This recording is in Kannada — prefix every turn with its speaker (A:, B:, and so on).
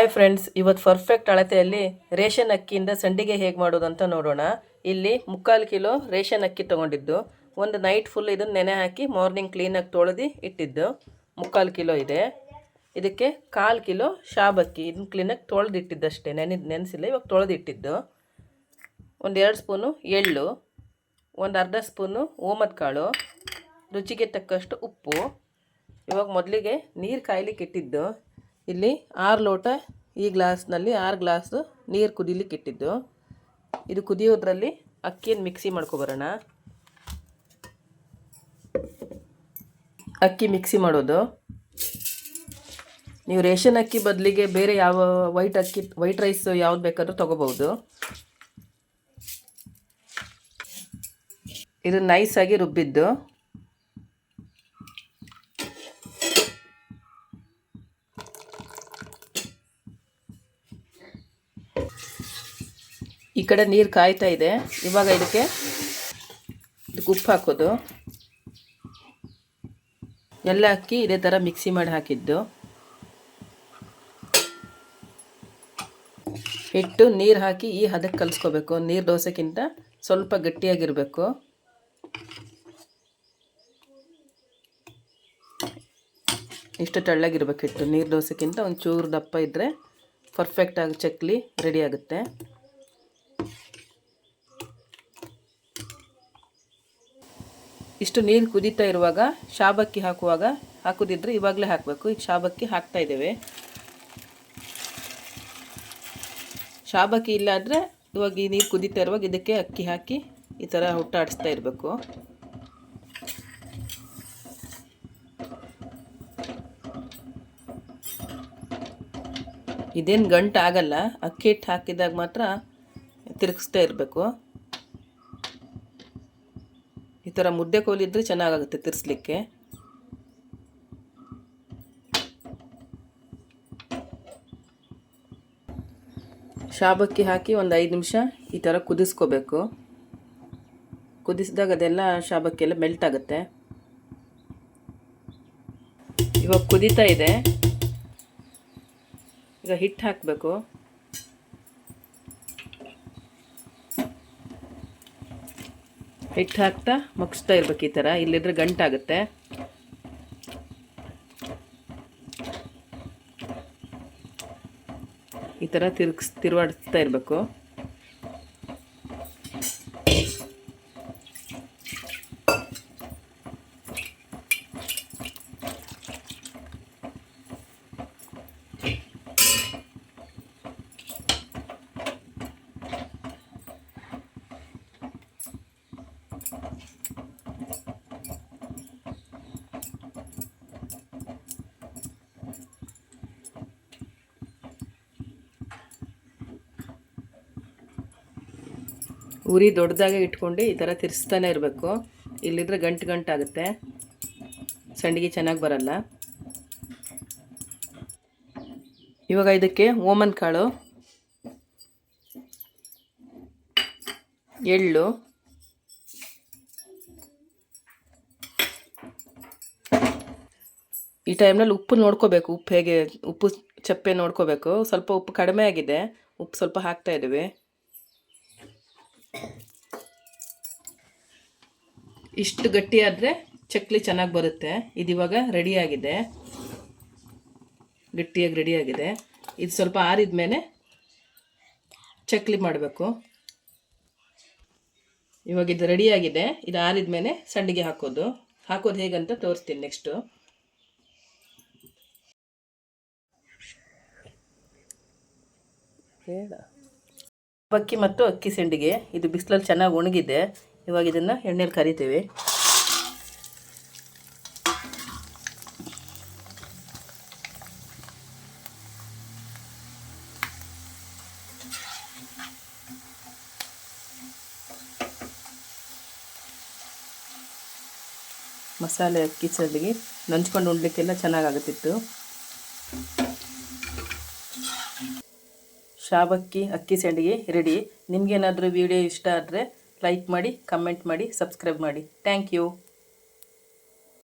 A: ಹಾಯ್ ಫ್ರೆಂಡ್ಸ್ ಇವತ್ತು ಪರ್ಫೆಕ್ಟ್ ಅಳತೆಯಲ್ಲಿ ರೇಷನ್ ಅಕ್ಕಿಯಿಂದ ಸಂಡಿಗೆ ಹೇಗೆ ಮಾಡೋದು ಅಂತ ನೋಡೋಣ. ಇಲ್ಲಿ ಮುಕ್ಕಾಲು ಕಿಲೋ ರೇಷನ್ ಅಕ್ಕಿ ತೊಗೊಂಡಿದ್ದು. ಒಂದು ನೈಟ್ ಫುಲ್ ಇದನ್ನು ನೆನೆ ಹಾಕಿ ಮಾರ್ನಿಂಗ್ ಕ್ಲೀನಾಗಿ ತೊಳೆದು ಇಟ್ಟಿದ್ದು. ಮುಕ್ಕಾಲು ಕಿಲೋ ಇದೆ. ಇದಕ್ಕೆ ಕಾಲು ಕಿಲೋ ಶಾಬಕ್ಕಿ ಇದನ್ನ ಕ್ಲೀನಾಗಿ ತೊಳೆದಿಟ್ಟಿದ್ದಷ್ಟೇ. ನೆನೆ, ನೆನೆಸಿಲ್ಲ, ಇವಾಗ ತೊಳೆದಿಟ್ಟಿದ್ದು. ಒಂದು ಎರಡು ಸ್ಪೂನು ಎಳ್ಳು. ಒಂದು ಅರ್ಧ ಸ್ಪೂನು ಓಮದ ಕಾಳು ರುಚಿಗೆ ತಕ್ಕಷ್ಟು ಉಪ್ಪು. ಇವಾಗ ಮೊದಲಿಗೆ ನೀರು ಕಾಯ್ಲಿಕ್ಕೆ ಇಟ್ಟಿದ್ದು. ಇಲ್ಲಿ ಆರು ಲೋಟ ಈ ಗ್ಲಾಸ್ನಲ್ಲಿ ಆರು ಗ್ಲಾಸ್ ನೀರು ಕುದಿಲಿಕ್ಕೆ ಇಟ್ಟಿದ್ದು. ಇದು ಕುದಿಯೋದ್ರಲ್ಲಿ ಅಕ್ಕಿಯನ್ನು ಮಿಕ್ಸಿ ಮಾಡ್ಕೊಬರೋಣ ಅಕ್ಕಿ ಮಿಕ್ಸಿ ಮಾಡೋದು. ನೀವು ರೇಷನ್ ಅಕ್ಕಿ ಬದಲಿಗೆ ಬೇರೆ ಯಾವ ವೈಟ್ ಅಕ್ಕಿ, ವೈಟ್ ರೈಸ್ ಯಾವ್ದು ಬೇಕಾದರೂ ತೊಗೋಬೋದು ಇದು ನೈಸಾಗಿ ರುಬ್ಬಿದ್ದು. ಈ ಕಡೆ ನೀರು ಕಾಯ್ತಾ ಇದೆ. ಇವಾಗ ಇದಕ್ಕೆ ಉಪ್ಪು ಹಾಕೋದು. ಎಲ್ಲ ಅಕ್ಕಿ ಇದೇ ಥರ ಮಿಕ್ಸಿ ಮಾಡಿ ಹಾಕಿದ್ದು. ಹಿಟ್ಟು, ನೀರು ಹಾಕಿ ಈ ಹದಕ್ಕೆ ಕಲಿಸ್ಕೋಬೇಕು. ನೀರು ದೋಸೆಗಿಂತ ಸ್ವಲ್ಪ ಗಟ್ಟಿಯಾಗಿರಬೇಕು. ಇಷ್ಟು ತೆಳ್ಳಗಿರ್ಬೇಕು ಹಿಟ್ಟು. ನೀರು ದೋಸೆಗಿಂತ ಒಂದು ಚೂರು ದಪ್ಪ ಇದ್ದರೆ ಪರ್ಫೆಕ್ಟಾಗಿ ಚಕ್ಲಿ ರೆಡಿ ಆಗುತ್ತೆ. ಇಷ್ಟು ನೀರು ಕುದೀತಾ ಇರುವಾಗ ಶಾಬಕ್ಕಿ ಹಾಕುವಾಗ ಹಾಕೋದಿದ್ರೆ ಇವಾಗಲೇ ಹಾಕಬೇಕು. ಈಗ ಶಾಬಕ್ಕಿ ಹಾಕ್ತಾ ಇದ್ದೇವೆ. ಶಾಬಕ್ಕಿ ಇಲ್ಲಾದರೆ ಇವಾಗ ಈ ನೀರು ಕುದೀತಾ ಇರುವಾಗ ಇದಕ್ಕೆ ಅಕ್ಕಿ ಹಾಕಿ ಈ ಥರ ಹುಟ್ಟಾಡಿಸ್ತಾ ಇರಬೇಕು. ಇದೇನು ಗಂಟು ಆಗಲ್ಲ ಅಕ್ಕಿ ಹಿಟ್ಟು ಹಾಕಿದಾಗ ಮಾತ್ರ ತಿರುಗಿಸ್ತಾ ಇರಬೇಕು. ಈ ಥರ ಮುದ್ದೆ ಕೋಲಿದ್ರೆ ಚೆನ್ನಾಗಾಗುತ್ತೆ ತಿರ್ಸ್ಲಿಕ್ಕೆ. ಶಾಬಕ್ಕಿ ಹಾಕಿ ಒಂದು ಐದು ನಿಮಿಷ ಈ ಥರ ಕುದಿಸ್ಕೋಬೇಕು. ಕುದಿಸಿದಾಗ ಅದೆಲ್ಲ ಶಾಬಕ್ಕಿ ಎಲ್ಲ ಮೆಲ್ಟ್ ಆಗುತ್ತೆ. ಇವಾಗ ಕುದೀತಾ ಇದೆ. ಈಗ ಹಿಟ್ಟು ಹಾಕಬೇಕು. ಹಿಟ್ಟು ಹಾಕ್ತಾ ಮುಗಿಸ್ತಾ ಇರ್ಬೇಕು ಈ ಥರ ಇಲ್ಲಿದ್ರೆ ಗಂಟಾಗುತ್ತೆ. ಈ ಥರ ತಿರ್ಗಿಸ್ ತಿರುವಾಡಿಸ್ತಾ ಇರಬೇಕು. ಉರಿ ದೊಡ್ಡದಾಗೆ ಇಟ್ಕೊಂಡು ಈ ಥರ ತಿರ್ಸ್ತಾನೆ ಇರಬೇಕು. ಇಲ್ಲಿದ್ರೆ ಗಂಟು ಗಂಟಾಗುತ್ತೆ. ಸಂಡಿಗೆ ಚೆನ್ನಾಗಿ ಬರಲ್ಲ. ಇವಾಗ ಇದಕ್ಕೆ ಓಮನ್ ಕಾಳು, ಎಳ್ಳು, ಈ ಟೈಮ್ನಲ್ಲಿ ಉಪ್ಪು ನೋಡ್ಕೋಬೇಕು. ಉಪ್ಪು ಹೇಗೆ, ಉಪ್ಪು ಚಪ್ಪೆ ನೋಡ್ಕೋಬೇಕು. ಸ್ವಲ್ಪ ಉಪ್ಪು ಕಡಿಮೆ ಆಗಿದೆ. ಉಪ್ಪು ಸ್ವಲ್ಪ ಹಾಕ್ತಾ ಇದ್ದೀವಿ. ಇಷ್ಟು ಗಟ್ಟಿಯಾದರೆ ಚಕ್ಲಿ ಚೆನ್ನಾಗಿ ಬರುತ್ತೆ. ಇದು ಇವಾಗ ರೆಡಿಯಾಗಿದೆ ಗಟ್ಟಿಯಾಗಿ ರೆಡಿಯಾಗಿದೆ ಇದು ಸ್ವಲ್ಪ ಆರಿದ ಮೇಲೆ ಚಕ್ಲಿ ಮಾಡಬೇಕು. ಇವಾಗ ಇದು ರೆಡಿಯಾಗಿದೆ ಇದು ಆರಿದ ಮೇಲೆ ಸಂಡಿಗೆ ಹಾಕೋದು. ಹಾಕೋದು ಹೇಗಂತ ತೋರಿಸ್ತೀನಿ ನೆಕ್ಸ್ಟು ಬೇಡ ಅಕ್ಕಿ ಮತ್ತು ಅಕ್ಕಿ ಸೆಂಡಿಗೆ ಇದು ಬಿಸಿಲಲ್ಲಿ ಚೆನ್ನಾಗಿ ಒಣಗಿದೆ. ಇವಾಗ ಇದನ್ನು ಎಣ್ಣೆಲಿ ಕರಿತೀವಿ. ಮಸಾಲೆ ಅಕ್ಕಿ ಸಂಡಿಗೆ ನಂಚ್ಕೊಂಡು ಉಣ್ಲಿಕ್ಕೆಲ್ಲ ಚೆನ್ನಾಗಾಗುತ್ತಿತ್ತು ಶಾಬಕ್ಕಿ, ಅಕ್ಕಿ ಸಂಡಿಗೆ, ರೆಡಿ. ನಿಮಗೇನಾದರೂ ವಿಡಿಯೋ ಇಷ್ಟ ಆದರೆ ಲೈಕ್ ಮಾಡಿ ಕಮೆಂಟ್ ಮಾಡಿ ಸಬ್ಸ್ಕ್ರೈಬ್ ಮಾಡಿ. Thank you